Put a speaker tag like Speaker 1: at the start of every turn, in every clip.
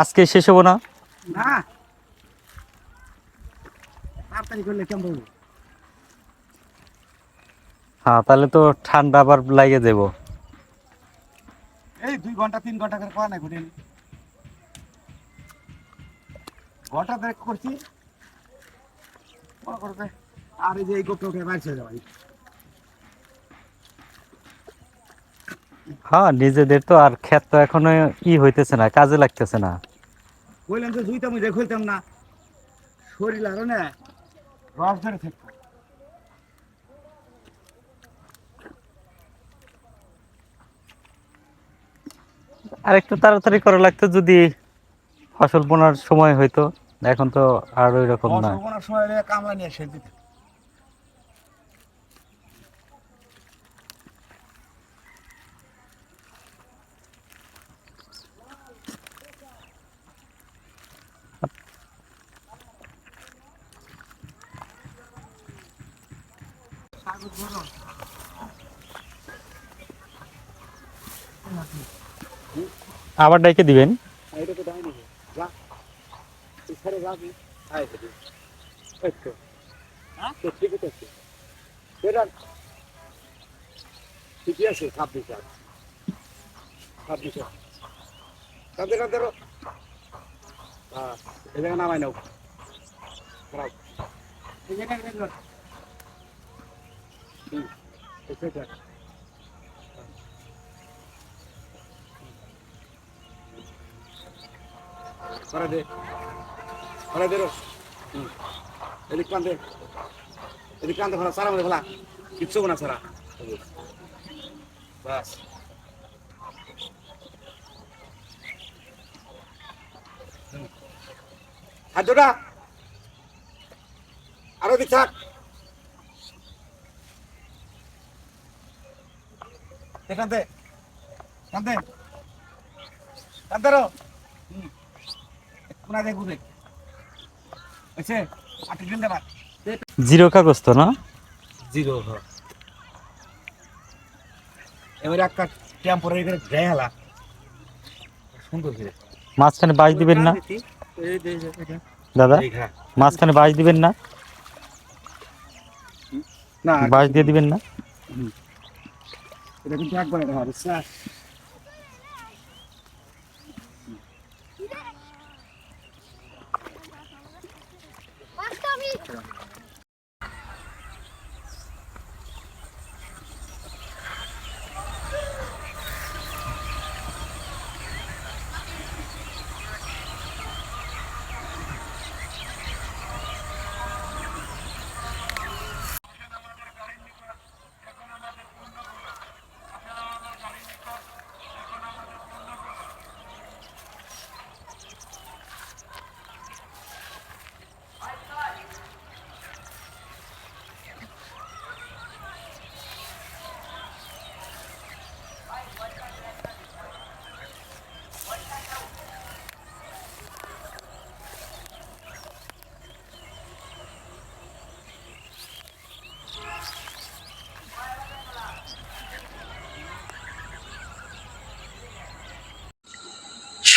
Speaker 1: আজকে শেষ হব না? হ্যাঁ তাহলে তো ঠান্ডা আবার লাগে যাব
Speaker 2: এই দুই ঘণ্টা তিন ঘণ্টা করে করা নাই ঘুরে ঘণ্টা ধরে করছি। আর এই যে এই গোপটা উঠে বাইর চলে যাবে
Speaker 1: হ্যাঁ নিজেদের তো আর ক্ষেত তো এখনও ই হইতেছে না কাজে লাগতেছে না।
Speaker 2: বললাম তো দুইটা ওই দেখলতাম না। শরীর আরও না রস ধরে থাকতো।
Speaker 1: আর একটু তাড়াতাড়ি করা লাগতো যদি ফসল বোনার সময় হইতো এখন তো আর ওই রকম না।
Speaker 2: সময় কামলা নিয়ে এসে দিতে
Speaker 1: আবার ডাইকে দিবেন
Speaker 2: এটা তো দাও নাকি যা এখানে যাবি আয় তো একটু হ্যাঁ তো ঠিক আছে এটা ঠিকই আছে ছাব্বিশ হাজার ছাব্বিশ হাজার কাঁদে কাঁদে হ্যাঁ জায়গায় নামাই নাও খারাপ এই জায়গায় করে দে রো হুম। এদিক কান্দে এদিক কান্দে ফেলা সারা মধ্যে ফেলা কিচ্ছু না সারা বাস হুম। হাত দুটা আরও দিক থাক কান্দে কান্দে কান্দে রো ঘুরে। আট
Speaker 1: জিরো কাগজ তো না?
Speaker 2: জিরো এবারে একটা টেম্পোরারি করে হালা। সুন্দর করে।
Speaker 1: মাঝখানে বাঁশ দিবেন না? দাদা মাঝখানে বাঁশ দিবেন না?
Speaker 2: না
Speaker 1: বাঁশ দিয়ে দিবেন না?
Speaker 2: এটা কিন্তু একবার হবে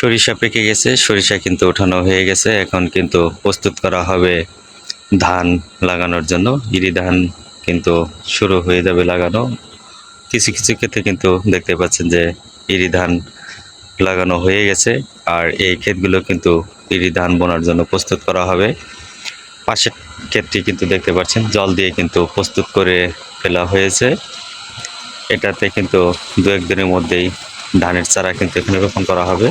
Speaker 1: সরিষা পেকে গেছে, সরিষা কিন্তু ওঠানো হয়ে গেছে। এখন কিন্তু প্রস্তুত করা হবে ধান লাগানোর জন্য। ইরি ধান কিন্তু শুরু হয়ে যাবে লাগানো। কিছু কিছু ক্ষেত্রে কিন্তু দেখতে পাচ্ছেন যে ইরি ধান লাগানো হয়ে গেছে। আর এই ক্ষেতগুলো কিন্তু ইরি ধান বোনার জন্য প্রস্তুত করা হবে। পাশের ক্ষেতটি কিন্তু দেখতে পাচ্ছেন, জল দিয়ে কিন্তু প্রস্তুত করে ফেলা হয়েছে। এটাতে কিন্তু দু একদিনের মধ্যেই ধানের চারা কিন্তু এখানে রোপণ করা হবে।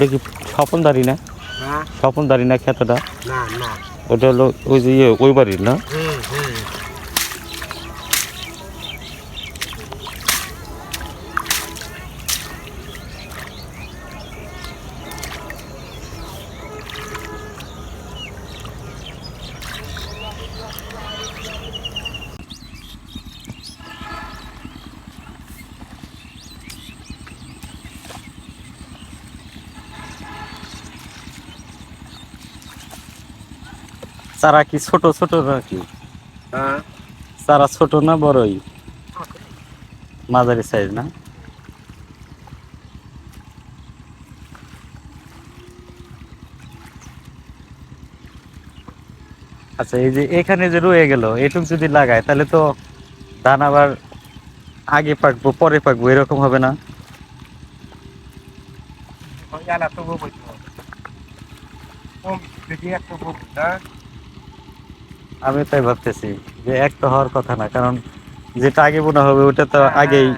Speaker 1: ওটা কি না? স্বপন না ক্ষেতটা
Speaker 2: না না।
Speaker 1: ওটা হলো ওই যে ইয়ে ওই বাড়ির না? চারা কি ছোট ছোট নাকি?
Speaker 2: হ্যাঁ।
Speaker 1: চারা ছোট না বড়ই? মাঝারি সাইজ না? আচ্ছা এই যে এখানে যে রয়ে গেল এটুক যদি লাগায় তাহলে তো ধান আবার আগে পাকবো পরে পাকবো এরকম হবে না
Speaker 2: আলা তো বলব কম যদি একটা বলব না
Speaker 1: আমি তাই ভাবতেছি যে এক তো হওয়ার কথা না কারণ যেটা আগে বোনা হবে ওটা তো আগেই।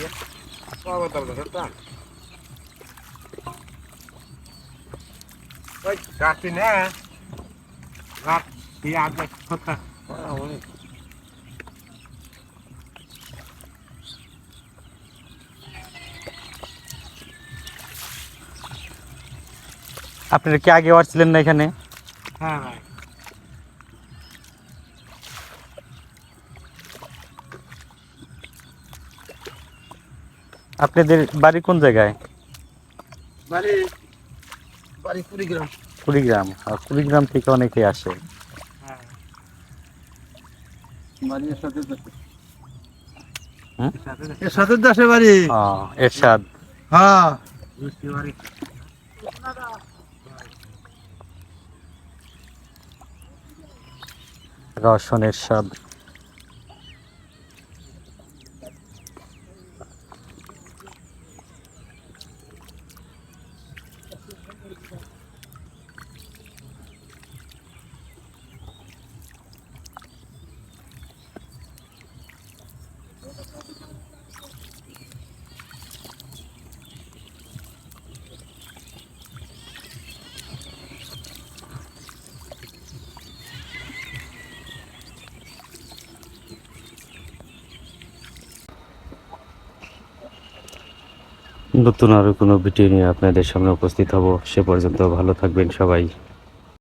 Speaker 2: Все. Слава Богу, Жартан. Ой, карты не. Рад, я одна кто-то. А, ой.
Speaker 1: আপনারা কি আগে আসছিলেন না এখানে
Speaker 2: হ্যাঁ ভাই
Speaker 1: আপনাদের বাড়ি কোন জায়গায়?
Speaker 2: বাড়ি বাড়ি কুড়িগ্রাম।
Speaker 1: কুড়িগ্রাম। আর কুড়িগ্রাম থেকে অনেকে আসে।
Speaker 2: হ্যাঁ। বাড়ি এর সাথে
Speaker 1: হুম?
Speaker 2: এর সাথে দাসে বাড়ি।
Speaker 1: এরশাদ।
Speaker 2: হ্যাঁ। বুঝতে পারি
Speaker 1: নতুন আরও কোনো ভিডিও নিয়ে আপনাদের সামনে উপস্থিত হব। সে পর্যন্ত ভালো থাকবেন সবাই।